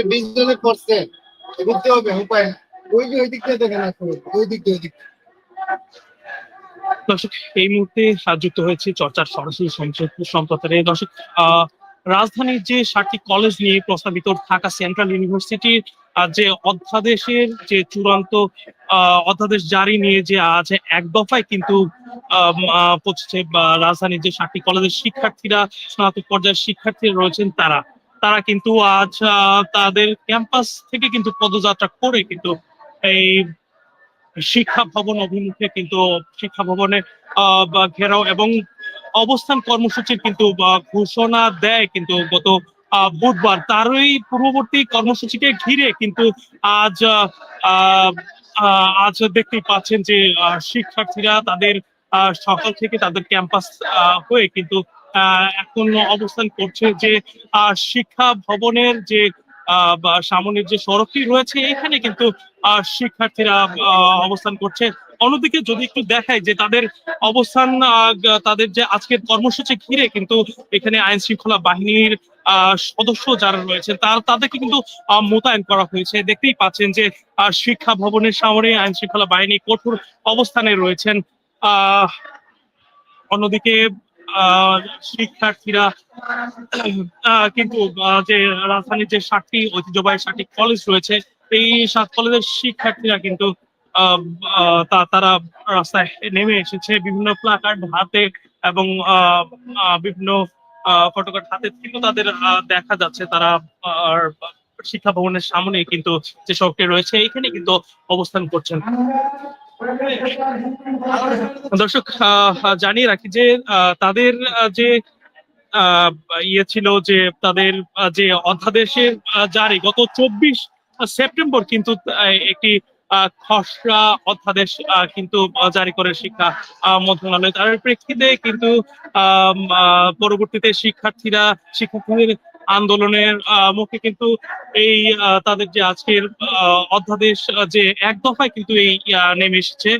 আপনি বিশ জনে করছেন বুঝতে হবে, উপায়। ওই যে ওই দিক থেকে দেখেন আসলে ওই দিক ওই দিক দর্শক, এই মুহূর্তে যুক্ত হয়েছে চর্চার সরাসরি সম্প্রচারে। দর্শক রাজধানীর যে সাতটি কলেজ নিয়ে প্রস্তাবিত ঢাকা সেন্ট্রাল ইউনিভার্সিটির যে অধ্যাদেশের যে চূড়ান্ত অধ্যাদেশ জারি নিয়ে যে আজ এক দফায় কিন্তু পৌঁছেছে রাজধানীর যে সাতটি কলেজের শিক্ষার্থীরা, স্নাতক পর্যায়ের শিক্ষার্থীরা রয়েছেন তারা। তারা কিন্তু আজ তাদের ক্যাম্পাস থেকে কিন্তু পদযাত্রা করে কিন্তু এই শিক্ষা ভবন অভিমুখে কিন্তু শিক্ষা ভবনে ঘেরাও এবং অবস্থান কর্মসূচির কিন্তু ঘোষণা দেয় কিন্তু গত বুধবার। তারই পূর্ববর্তী কর্মসূচিকে ঘিরে কিন্তু আজ আজ দেখতেই পাচ্ছেন যে শিক্ষার্থীরা তাদের সকাল থেকে তাদের ক্যাম্পাস হয়ে কিন্তু এখন অবস্থান করছে যে শিক্ষা ভবনের যে সামনের যে সড়কটি রয়েছে, এখানে কিন্তু শিক্ষার্থীরা অবস্থান করছে। অন্যদিকে যদি একটু দেখায় যে, তাদের অবস্থান তাদের যে আজকের কর্মসূচি ঘিরে কিন্তু এখানে আইন শৃঙ্খলা বাহিনীর সদস্য যারা রয়েছেন, তার, তাদেরকে কিন্তু মোতায়েন করা হয়েছে। দেখতেই পাচ্ছেন যে শিক্ষা ভবনের সামনে আইন শৃঙ্খলা বাহিনী কঠোর অবস্থানে রয়েছেন। অন্যদিকে শিক্ষার্থীরা কিন্তু যে রাজধানীর যে সাতটি ঐতিহ্যবাহী সাতটি কলেজ রয়েছে, এই সাত কলেজের শিক্ষার্থীরা কিন্তু তারা রাস্তায় নেমে এসেছে। বিভিন্ন প্লাকার্ড হাতে এবং বিভিন্ন ফটোকার্ড হাতে কিন্তু তাদের দেখা যাচ্ছে। তারা শিক্ষা ভবনের সামনে কিন্তু যে সড়কটি রয়েছে, এখানে কিন্তু অবস্থান করছেন। দর্শক জানিয়ে রাখি যে তাদের যে ইয়ে ছিল যে, তাদের যে অধ্যাদেশের জারি গত চব্বিশ সেপ্টেম্বর কিন্তু একটি খসড়া অধ্যাদেশ কিন্তু জারি করে শিক্ষা মন্ত্রণালয়। তার প্রেক্ষিতে কিন্তু পরবর্তীতে শিক্ষার্থীরা, শিক্ষার্থীদের আন্দোলনের মুখে কিন্তু এই তাদের যে আজকের অধ্যাদেশ যে এক দফায় কিন্তু এই নেমে এসেছে।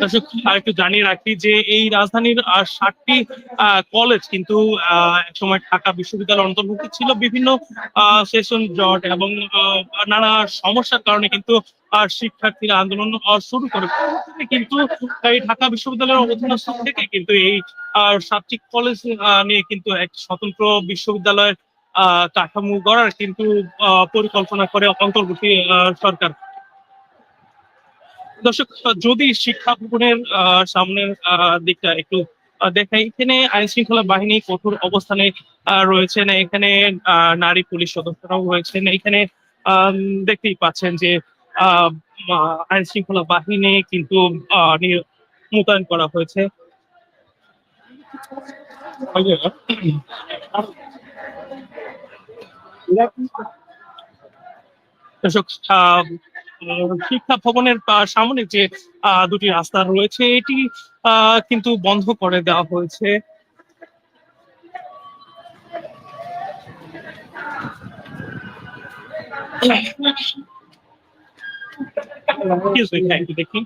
দর্শক, আরেকটু জানিয়ে রাখি যে এই রাজধানীর ষাটটি কলেজ কিন্তু একসময় ঢাকা বিশ্ববিদ্যালয়ের অন্তর্ভুক্ত ছিল। বিভিন্ন সেশন জট এবং নানা সমস্যার কারণে কিন্তু শিক্ষার্থীরা আন্দোলন শুরু করে। কিন্তু, এই ঢাকা বিশ্ববিদ্যালয়ের অধীনস্থ থেকে কিন্তু এই সাতটি কলেজ নিয়ে কিন্তু এক স্বতন্ত্র বিশ্ববিদ্যালয়ের কাঠামো গড়ার কিন্তু পরিকল্পনা করে অন্তর্বর্তী সরকার। দর্শক যদি শিক্ষা ভবনের সামনের দিকটা একটু দেখাই। এখানে আইন শৃঙ্খলা বাহিনী কঠোর অবস্থানে রয়েছেন। এখানে নারী পুলিশ সদস্যরাও রয়েছেন। এখানে দেখতেই পাচ্ছেন যে আইন শৃঙ্খলা বাহিনী কিন্তু মোতায়েন করা হয়েছে। দর্শক শিক্ষা ভবনের সামনে যে দুটি রাস্তা রয়েছে এটি কিন্তু বন্ধ করে দেওয়া হয়েছে। হ্যাঁ, দেখি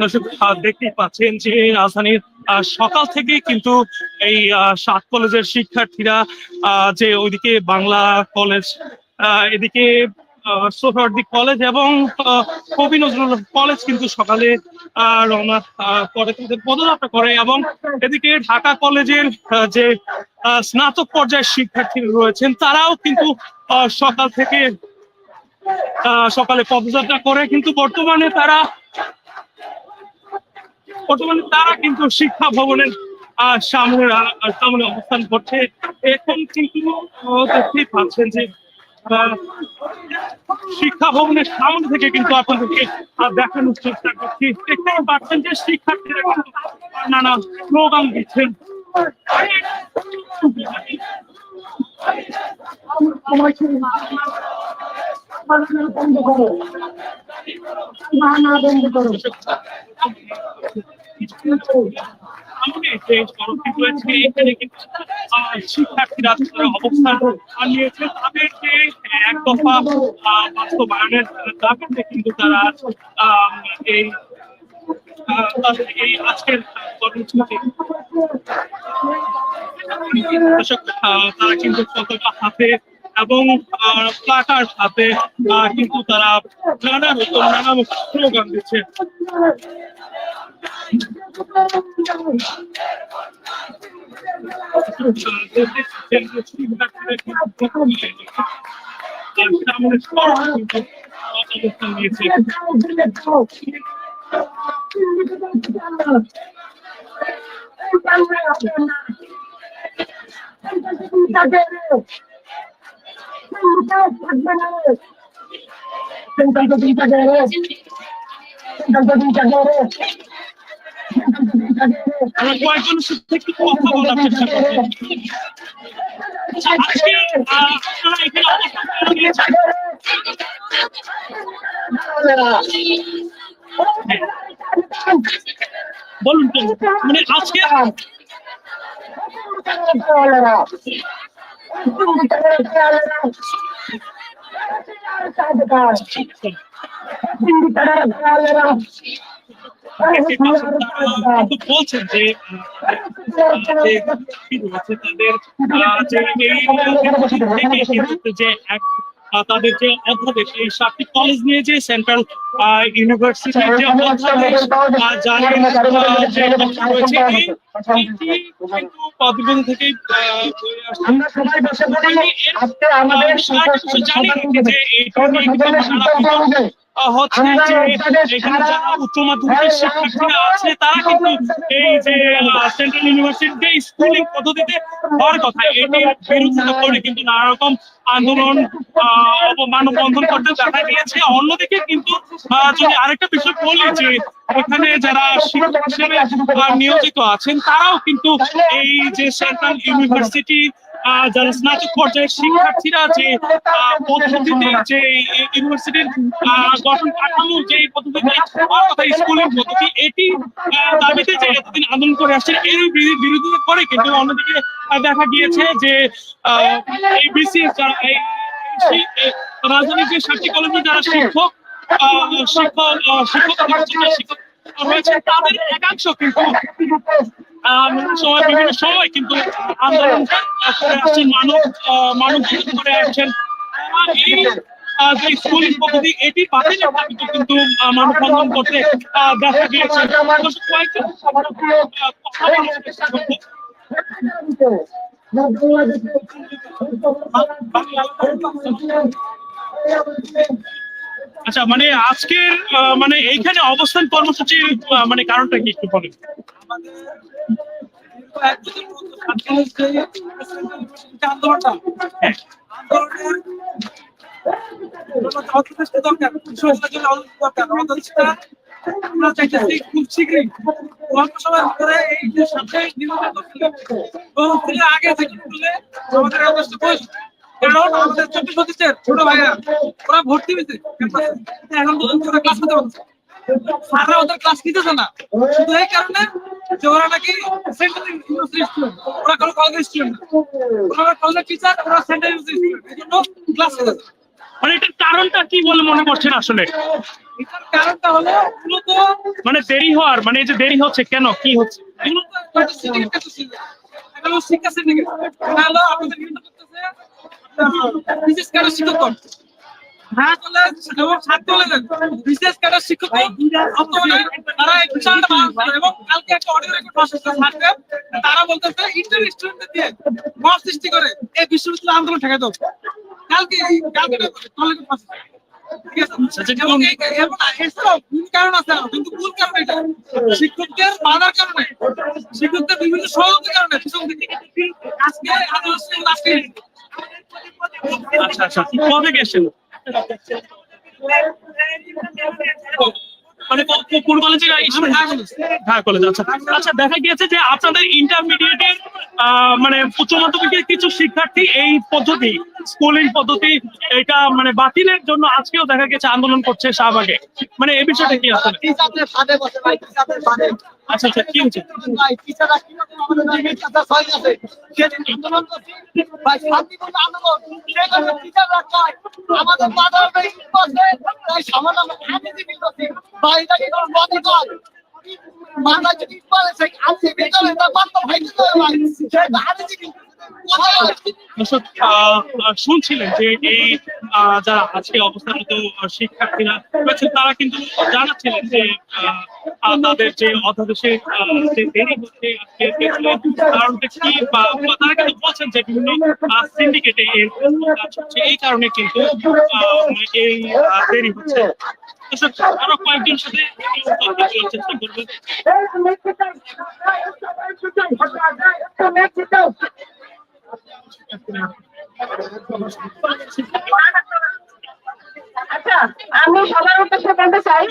দর্শক দেখতেই পাচ্ছেন যে রাজধানীর সকাল থেকে কিন্তু এই সাত কলেজের শিক্ষার্থীরা যে ওইদিকে বাংলা কলেজ এদিকে কলেজ এবং কবি নজরুল কলেজ কিন্তু সকালে রওনা করে তাদের পদযাত্রা করে এবং এদিকে ঢাকা কলেজের যে স্নাতক পর্যায়ের শিক্ষার্থী রয়েছেন, তারাও কিন্তু সকাল থেকে সকালে পদযাত্রা করে, কিন্তু বর্তমানে তারা বর্তমানে তারা কিন্তু শিক্ষা ভবনের সামনে সামনে অবস্থান করছে। এখন কিন্তু দেখতেই পাচ্ছেন যে শিক্ষা ভবনের সামনে থেকে কিন্তু আপনাদেরকে দেখানোর চেষ্টা করছি। দেখতেই পাচ্ছেন যে শিক্ষার্থীরা কিন্তু নানা স্লোগান দিচ্ছেন। সামনে যে সড়কটি রয়েছে এখানে কিন্তু শিক্ষার্থীরা তারা অবস্থান নিয়েছে তাদের যে এক দফা আহ, বাস্তবায়নের দাবিতে কিন্তু তারা এই এই আজকের কর্মসূচি তারা কিন্তু হাতে এবং প্লাকার আহ, কিন্তু তারা নানা রকম নানা স্লোগান দিচ্ছে। আমরা কয়েকজনের সাথে একটু কথা বলার চেষ্টা করব আজকে আহ, আপনারা এখানে অবস্থান করে নিয়েছেন বলুন তো মানে আজকে কিন্তু বলছেন যে যে এক তাদের যে অধ্যাদেশ এই সাতটি কলেজ নিয়ে যে সেন্ট্রাল ইউনিভার্সিটির যে অধ্যাদেশ জারি যে রয়েছে কিন্তু থেকেই জানি যে নিয়ে কিন্তু সারা বিতর্ক আহ, হচ্ছে যে এখানে যারা উচ্চ মাধ্যমিকের শিক্ষার্থীরা আছে তারা কিন্তু এই যে সেন্ট্রাল ইউনিভার্সিটিতে স্কুলিং পদ্ধতিতে হওয়ার কথা। এটির বিরোধিতা করে কিন্তু নানা রকম আন্দোলন আহ, মানববন্ধন করতে দেখা গিয়েছে। অন্যদিকে কিন্তু যদি আরেকটা বিষয় বলি যে এখানে যারা শিক্ষক হিসেবে নিয়োজিত আছেন তারাও কিন্তু এই যে সেন্ট্রাল ইউনিভার্সিটি যারা স্নাতক পর্যায়ের শিক্ষার্থীরা যে পদ্ধতিতে যে ইউনিভার্সিটির গঠন কাঠামো, যে পদ্ধতিতে হওয়ার কথা স্কুলিং পদ্ধতি, এটি দাবিতে যে এতদিন আন্দোলন করে আসছেন, এর বিরোধিতা করে কিন্তু অন্যদিকে দেখা গিয়েছে যে এই বিসি যারা রাজধানীর যে সাতটি কলেজে যারা শিক্ষক শিক্ষক শিক্ষক রয়েছে, তাদের একাংশ কিন্তু সময় বিভিন্ন সময় কিন্তু আন্দোলন করে আসছেন মানব মানব করে আসছেন কিন্তু আহ, মানববন্ধন করতে দেখা গিয়েছে। আচ্ছা মানে আজকের মানে এইখানে অবস্থান কর্মসূচির মানে কারণটা কি একটু বলেন। এই যে আগে থেকে আমাদের কারণ আমাদের চব্বিশ পঁচিশের ছোট ভাইরা ওরা ভর্তি হয়েছে। এখন পর্যন্ত ওরা ক্লাস নিতে পারছে স্যাররা ওদের ক্লাস নিতেছে না। শুধু এই কারণে যে ওরা নাকি সেন্ট্রাল ইউনিভার্সিটি স্টুডেন্ট ওরা কোনো কলেজের স্টুডেন্ট না। ওরা কলেজের টিচার ওরা সেন্ট্রাল ইউনিভার্সিটি স্টুডেন্ট এই জন্য ক্লাস নিতেছে মানে এটার কারণটা কি বলে মনে করছেন আসলে? এটার কারণটা হলো মূলত মানে দেরি হওয়ার মানে এই যে দেরি হচ্ছে কেন কি হচ্ছে? মূলত একটা সিন্ডিকেট একটা ছিল। এটা হলো শিক্ষা সিন্ডিকেট এটা হলো আপনাদের বিশেষ কারও শিক্ষক হ্যাঁ বিশেষ কারও শিক্ষক তারা এবং কালকে একটা অডিও রেকর্ড তারা বলতেছে ইন্টার স্টুডেন্ট দিয়ে মত সৃষ্টি করে এই বিশ্ববিদ্যালয় আন্দোলন ঠেকাতে হবে। কালকে কলেজ শিক্ষকদের বাধার কারণে শিক্ষকদের বিভিন্ন সহযোগিতার কারণে আজকে। আচ্ছা আচ্ছা কবে গেছেন? মানে কোন কলেজে। ঢাকা কলেজ আচ্ছা। আচ্ছা দেখা গিয়েছে যে আপনাদের ইন্টারমিডিয়েটের মানে উচ্চ মাধ্যমিকের কিছু শিক্ষার্থী এই পদ্ধতি স্কুলিং পদ্ধতি এটা মানে বাতিলের জন্য আজকেও দেখা গেছে আন্দোলন করছে শাহবাগে। মানে এই বিষয়টা কি আসলে? আচ্ছা আচ্ছা কি হচ্ছে? ভাই টিচাররা কীরকম আমাদের জমির কাছে ছয় আছে আমাদের শুনছিলেন যে এই যারা আজকে অবস্থানরত শিক্ষার্থীরা তারা কিন্তু জানাচ্ছিলেন যে তাদের যে অধ্যাদেশে আহ, যে দেরি হচ্ছে কারণটা কি বা বা তারা কিন্তু বলছেন যে বিভিন্ন সিন্ডিকেটে এর কাজ হচ্ছে। এই কারণে কিন্তু এই দেরি হচ্ছে। আরও কয়েকজন সাথে চেষ্টা করব আমি সবার উদ্দেশ্যে বলতে চাই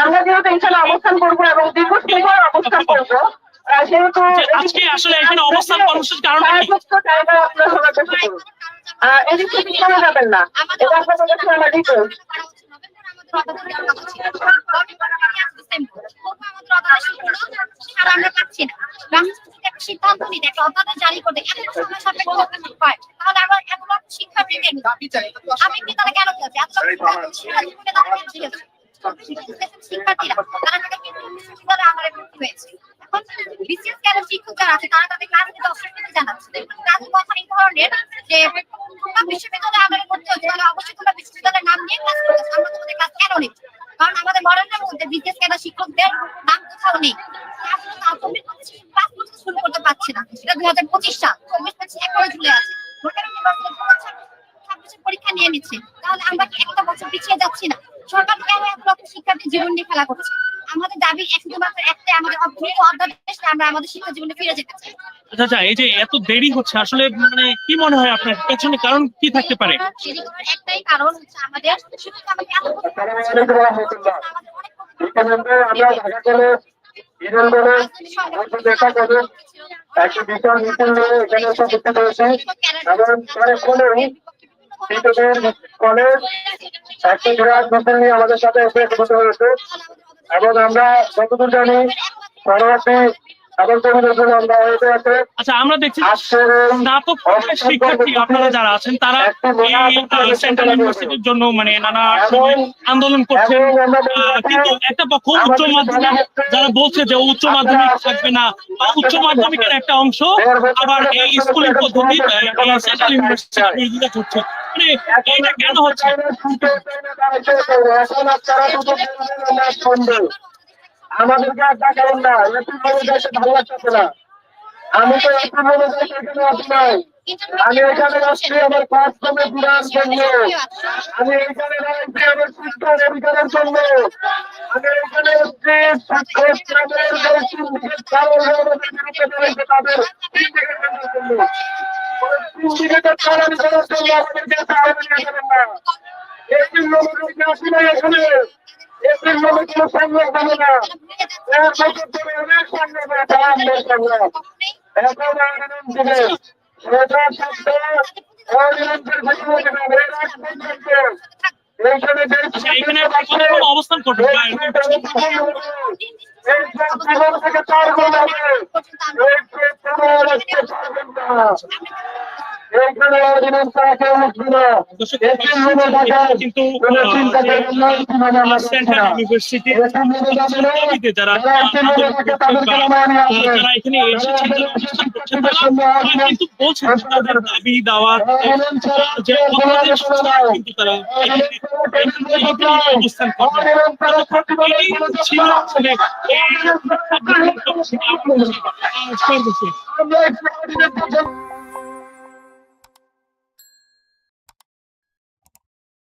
আমরা যেহেতু এখানে অবস্থান করব এবং দীর্ঘ সময় অবস্থান করব আহ, সেহেতু যে আজকে আসলে এখানে অবস্থান কর্মসূচির কারণটা কি? ছায়াযুক্ত জায়গা আপনারা সবার চেষ্টা করুন আহ, এদিক সেদিক চলে যাবেন না এটা আপনাদের কাছে আমার রিকোয়েস্ট আমরা পাচ্ছি না রাষ্ট্রপতি একটা সিদ্ধান্ত নিতে একটা অধ্যাদেশ জারি করতে এত সময় সাপেক্ষ হয় কেন কেন এখন কেন নিচ্ছি কারণ আমাদের মডেলের মধ্যে বিসিএস ক্যাডার শিক্ষকদের নাম কোথাও নেই শুরু করতে পারছে না সেটা দুই হাজার পঁচিশ সাল চব্বিশ পঁচিশ একবারে ঝুলে আছে ছাব্বিশের পরীক্ষা নিয়ে নিচ্ছে তাহলে আমরা কি একটা বছর পিছিয়ে যাচ্ছি না? সরকার কেন এক লক্ষ শিক্ষার্থী জীবন নিয়ে খেলা করছে? আমাদের দাবি শুধুমাত্র একটাই আমাদের দ্রুত অধ্যাদেশে আমরা আমাদের শিক্ষা জীবনে ফিরে যেতে চাই। আচ্ছা আচ্ছা এই যে এত দেরি হচ্ছে আসলে মানে কি মনে হয় আপনার? পেছনে কারণ কি থাকতে পারে? দেরি করার একটাই কারণ হচ্ছে আমাদের শুধু এত আমরা ঢাকা দেখা একটি নিয়ে এখানে এসে উপস্থিত হয়েছে। এবং পরে কলেজ নিয়ে আমাদের সাথে হয়েছে। এবং আমরা যতদূর জানি পরবর্তী আচ্ছা আমরা দেখছি স্নাতক শিক্ষার্থী আপনারা যারা আছেন তারা এই সেন্ট্রাল ইউনিভার্সিটির জন্য মানে নানা সময় আন্দোলন করছেন কিন্তু একটা পক্ষ উচ্চ মাধ্যমিক যারা বলছে যে উচ্চ মাধ্যমিক থাকবে না বা উচ্চ মাধ্যমিকের একটা অংশ আবার এই স্কুলের পদ্ধতি সেন্ট্রাল ইউনিভার্সিটি করছে মানে এটা কেন হচ্ছে আমাদেরকে আর দেখাবেন না। এটি বলে যাইতে ভালো লাগতেছে না আমি তো বলে যাইতে এখানে আসি নাই। আমি এখানে আসছি আমার কাজ কমে বিরাট জন্য। আমি এখানে আসছি আমার শিক্ষার অধিকারের জন্য। আমি এখানে আসছি ছাত্রছাত্রীদের যে সিন্ডিকেট কারণ আমাদের বিরুদ্ধে দাঁড়িয়েছে তাদের সিন্ডিকেটের জন্য। সিন্ডিকেটের কারণ করার জন্য আমাদেরকে না। জন্য আমাদেরকে আসি নাই এখানে না এখন এখানে। অবস্থান করবেন বা এরকম এই জীবন থেকে চার গুণ হবে। মনে কিন্তু মনে যারা মনে এখানে কিন্তু বলছেন তাদের দাবি দাওয়া কিন্তু তারা অবস্থান